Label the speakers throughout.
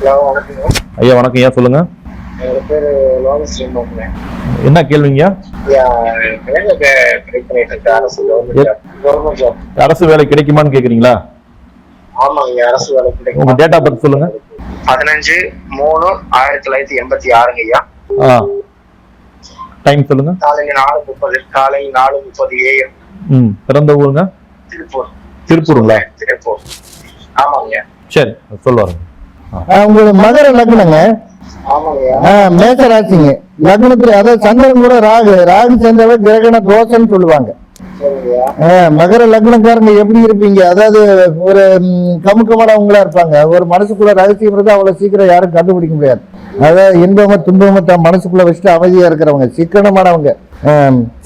Speaker 1: ஐயா வணக்கம் ஐயா சொல்லுங்க. என்ன கேள்விங்கய்யா
Speaker 2: அரசு
Speaker 1: வேலை கிடைக்குமான்னு கேக்குறீங்களா?
Speaker 2: ஆமாங்க அரசு வேலை
Speaker 1: உங்க டேட் ஆஃப் பர்த் சொல்லுங்க.
Speaker 2: பதினஞ்சு மூணு ஆயிரத்தி தொள்ளாயிரத்தி எண்பத்தி ஆறுங்க ஐயா.
Speaker 1: ஆ. டைம் சொல்லுங்க.
Speaker 2: காலையில நாலு முப்பது காலை நாலு முப்பது ஏஎம்.
Speaker 1: ம் பிறந்த ஊருங்க?
Speaker 2: திருப்பூர்.
Speaker 1: திருப்பூருங்களா?
Speaker 2: திருப்பூர். ஆமாங்க.
Speaker 1: சரி சொல்லுவாருங்க
Speaker 3: உங்களோட மகர லக்னங்க? மேஷ ராசிங்க லக்னத்துல அதாவது சந்திரன் கூட ராகு. ராகு சேர்ந்தவ கிரகண தோஷம்னு சொல்லுவாங்க. மகர லக்னக்காரங்க எப்படி இருப்பீங்க? அதாவது ஒரு கமுக்கமானவங்களா இருப்பாங்க. ஒரு மனசுக்குள்ள ரகசியம் இருந்தா அவ்வளவு சீக்கிரம் யாரும் கண்டுபிடிக்க முடியாது. அதாவது இன்பமா துன்பமா தன் மனசுக்குள்ள வச்சுட்டு அமைதியா இருக்கிறவங்க சிக்கனமானவங்க.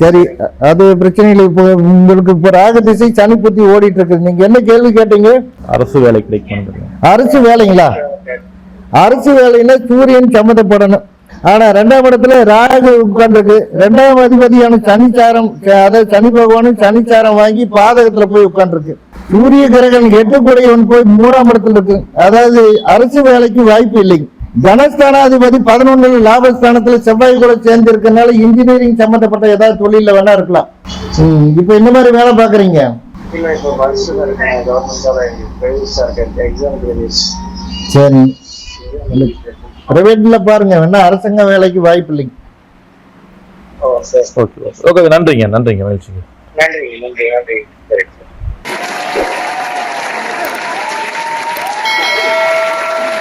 Speaker 3: சரி அது பிரச்சனை இல்லை இப்போ உங்களுக்கு இப்போ ராக திசை சனி புத்தி ஓடிட்டு இருக்கு நீங்க என்ன கேள்வி கேட்டீங்க?
Speaker 1: அரசு வேலை கிடைக்குமான்னு
Speaker 3: அரசு வேலைங்களா? அரசு வேலையில சூரியன் சம்மந்தப்படணும். ஆனா ரெண்டாம் இடத்துல ராகு உட்கார்ந்துருக்கு. ரெண்டாம் அதிபதியான சனிச்சாரம் அதாவது சனி பகவானும் சனிச்சாரம் வாங்கி பாதகத்துல போய் உட்கார்ந்துருக்கு. சூரிய கிரகன் எட்டுக்குடையவன் போய் மூணாம் இடத்துல இருக்கு. அதாவது அரசு வேலைக்கு வாய்ப்பு இல்லைங்க தனஸ்தானாதிபதி பதினொன்னு லாபஸ்தானத்துல செவ்வாய் கூட சேர்ந்து இருக்கனால இன்ஜினியரிங் சம்பந்தப்பட்ட ஏதாவது தொழில வேணா இருக்கலாம். இப்ப இந்த மாதிரி வேலை பாக்குறீங்க? சரி. பிரைவேட்ல பாருங்க வேணா அரசாங்க வேலைக்கு வாய்ப்பு இல்லைங்க.
Speaker 2: ஓ சரி.
Speaker 1: ஓகே ஓகே நன்றிங்க நன்றிங்க மகிழ்ச்சிங்க.
Speaker 2: நன்றி நன்றி நன்றி. சரி